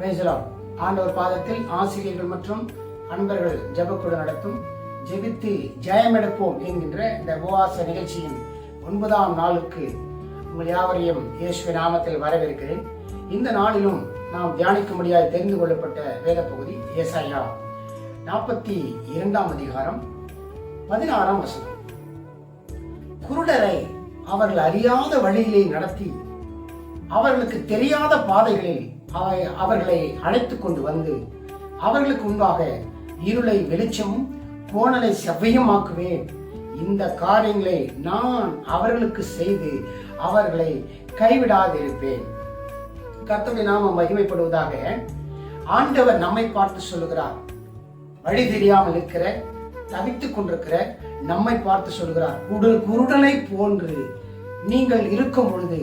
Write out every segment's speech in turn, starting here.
பேசலாம் ஆண்டவர் பாதத்தில் ஆசிரியர்கள் மற்றும் அன்பர்கள் ஜபக்குழு நடத்தும் ஜெபித்து ஜெயமெடுப்போம் என்கின்ற இந்த உபவாச நிகழ்ச்சியின் ஒன்பதாம் நாளுக்கு உங்கள் யாவரையும் இயேசுவை நாமத்தில் வரவேற்கிறேன். இந்த நாளிலும் நாம் தியானிக்கும்படியாக தெரிந்து கொள்ளப்பட்ட வேத பகுதி ஏசாயா நாற்பத்தி இரண்டாம் அதிகாரம் பதினாறாம் வசனம். குருடரை அவர்கள் அறியாத வழியிலே நடத்தி அவர்களுக்கு தெரியாத பாதைகளில் அவர்களை அழைத்து கொண்டு வந்து அவர்களுக்கு முன்பாக இருளை வெளிச்சமும் கோணலை செவ்வையுமாக்குவேன். இந்த காரியங்களை நான் அவர்களுக்கு செய்து அவர்களை கைவிடாதிருப்பேன். கர்த்தவை நாம மகிமைப்படுவதாக ஆண்டவர் நம்மை பார்த்து சொல்லுகிறார். வழி தெரியாமல் இருக்கிற தவித்துக் கொண்டிருக்கிற நம்மை பார்த்து சொல்கிறார் உடல் குருடனை போன்று நீங்கள் இருக்கும் பொழுது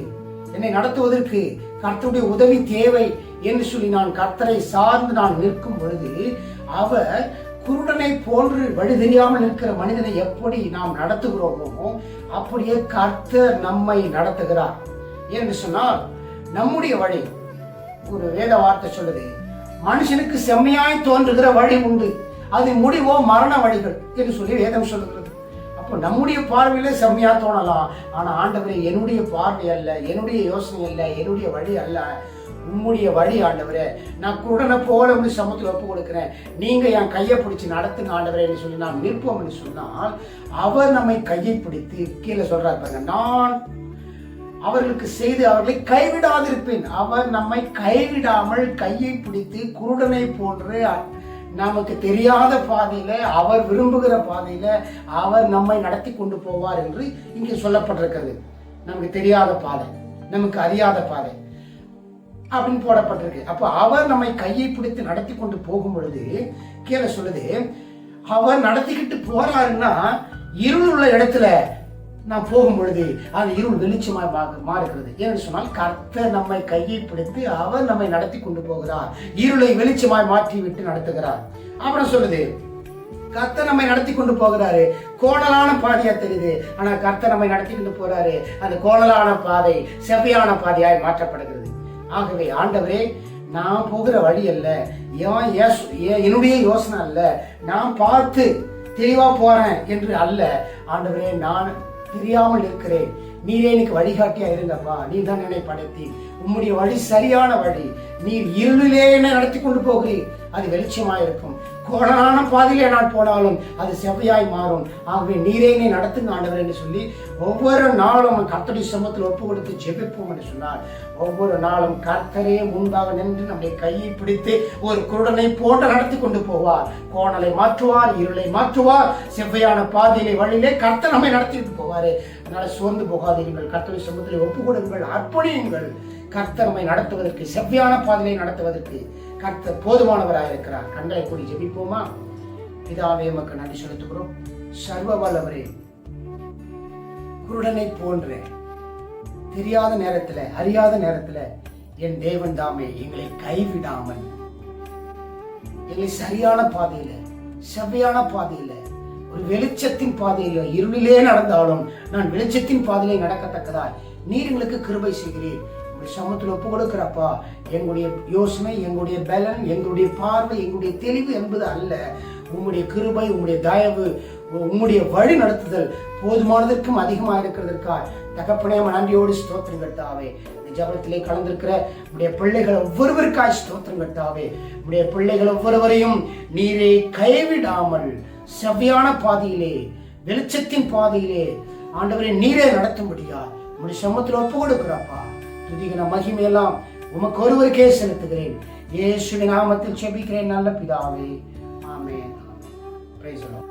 என்னை நடத்துவதற்கு கர்த்தருடைய உதவி தேவை என்று சொல்லி நான் கர்த்தரை சார்ந்து நான் நிற்கும் பொழுது அவர் குருடனை போன்று வழி தெரியாமல் நிற்கிற மனிதனை எப்படி நாம் நடத்துகிறோமோ அப்படியே கர்த்தர் நம்மை நடத்துகிறார். என்று சொன்னால் நம்முடைய வழி ஒரு வேத வார்த்தை சொல்லுது மனுஷனுக்கு செம்மையாய் தோன்றுகிற வழி உண்டு. அது முடிவோ மரண வழிகள் என்று சொல்லி வேதம் சொல்லுகிறது. அப்போ நம்முடைய பார்வையில செம்மையா தோணலாம். ஆனால் ஆண்டவரே என்னுடைய பார்வை அல்ல என்னுடைய யோசனை அல்ல என்னுடைய வழி அல்ல. உம்முடைய வழி ஆண்டவரே நான் குருடனை போல உடைய சமூகத்தில் ஒப்பு கொடுக்குறேன். நீங்கள் என் கையை பிடிச்சி நடத்துங்க ஆண்டவரேன்னு சொல்லி நான் நிற்போம்னு சொன்னால் அவர் நம்மை கையை பிடித்து கீழே சொல்றாரு பாருங்க நான் அவர்களுக்கு செய்து அவர்களை கைவிடாதிருப்பேன். அவர் நம்மை கைவிடாமல் கையை பிடித்து குருடனை போன்று நமக்கு தெரியாத பாதையில அவர் விரும்புகிற பாதையில அவர் நம்மை நடத்தி கொண்டு போவார் என்று இங்கே சொல்லப்பட்டிருக்கிறது. நமக்கு தெரியாத பாதை நமக்கு அறியாத பாதை அப்படின்னு போடப்பட்டிருக்கு. அப்போ அவர் நம்மை கையை பிடித்து நடத்தி கொண்டு போகும் பொழுது கீழே சொல்லுது அவர் நடத்திக்கிட்டு போறாருன்னா இருள் உள்ள இடத்துல நான் போகும் பொழுது அது இருள் வெளிச்சமாய் மா- மாறுகிறது. ஏன்னு சொன்னால் கர்த்தர் நம்மை கையை பிடித்து அவர் நம்மை நடத்தி கொண்டு போகிறார். இருளை வெளிச்சமாய் மாற்றி விட்டு நடத்துகிறார். அப்புறம் சொல்லுது கர்த்தர் நம்மை நடத்தி கொண்டு போகிறாரு. கோணலான பாதையா தெரியுது. ஆனா கர்த்தர் நம்மை நடத்தி கொண்டு போறாரு. அந்த கோணலான பாதை செவ்வையான பாதையாய் மாற்றப்படுகிறது. ஆகவே ஆண்டவரே நான் போகிற வழி அல்ல. என்னுடைய யோசனை அல்ல. நான் பார்த்து தெளிவா போறேன் என்று அல்ல. ஆண்டவரே நான் தெரியாமல் இருக்கிறேன். நீரே எனக்கு வழிகாட்டியா இருங்கப்பா. நீ தான் என்னை படைத்தி உம்முடைய வழி சரியான வழி. நீர் இருளிலே என்னை நடத்தி கொண்டு போகிறீர். அது வெளிச்சமாயிருக்கும். கோடலான பாதையிலே நான் போனாலும் அது செவ்வையாய் மாறும். ஆகவே நீரே என்னை நடத்துங்க ஆண்டவர் என்று சொல்லி ஒவ்வொரு நாளும் கர்த்தடி சமத்தில் ஒப்பு கொடுத்து ஜெபிப்போம் என்று சொன்னார். ஒவ்வொரு நாளும் கர்த்தரே முன்பாக நின்று நம்முடைய கையை பிடித்து ஒரு குருடனை போட்டு நடத்தி கொண்டு போவார். கோணலை மாற்றுவார் இருளை மாற்றுவார் செவ்வையான பாதையிலே வழியிலே கர்த்தர் நம்மை நடத்திட்டு போவார். அதனால சோர்ந்து போகாதீர்கள். கர்த்தடி சமத்தில் ஒப்பு கொடுங்கள் அர்ப்பணியுங்கள். கர்த்தர் நம்மை நடத்துவதற்கு செவ்வையான பாதையை நடத்துவதற்கு கர்த்த போதுமானவராக இருக்கிறார். கண்களை கூடி ஜெபிப்போமா? பிதாவே மக்கள் நன்றி செலுத்துகிறோம். சர்வ வல்லவரே குருடனை போன்ற தெரியாத நேரத்துல அறியாத நேரத்துல என் தேவன் தாமே எங்களை கைவிடாமல் எங்களை சரியான பாதையில செவ்வையான பாதையில ஒரு வெளிச்சத்தின் பாதையில இருளிலே நடந்தாலும் நான் வெளிச்சத்தின் பாதையிலே நடக்கத்தக்கதாய் நீர் எங்களுக்கு கிருபை செய்கிறேன் சமத்தில் ஒப்பு கொடுக்கிறப்பா. எங்களுடைய யோசனை எங்களுடைய பலன் எங்களுடைய பார்வை எங்களுடைய தெளிவு என்பது அல்ல. உங்களுடைய கிருபை உங்களுடைய தயவு உங்களுடைய வழி நடத்துதல் போதுமானதற்கும் அதிகமாக இருக்கிறதற்காக தகப்பனே நன்றியோடு ஸ்தோத்திரம் கட்டாவே ஜபத்திலே கலந்திருக்கிற உடைய பிள்ளைகள் ஒவ்வொருவருக்காய் ஸ்தோத்திரம் கட்டாவே உடைய பிள்ளைகள் ஒவ்வொருவரையும் நீரை கைவிடாமல் செவ்வியான பாதையிலே வெளிச்சத்தின் பாதையிலே ஆண்டவரை நீரே நடத்தும்படியா. உடைய சமத்தில் ஒப்பு கொடுக்கிறப்பா. துதிகன மகிமையெல்லாம் உமக்கு ஒருவருக்கே செலுத்துகிறேன். இயேசுவின் நாமத்தில் செபிக்கிறேன் நல்ல பிதாவே. ஆமே பிரைஸ்.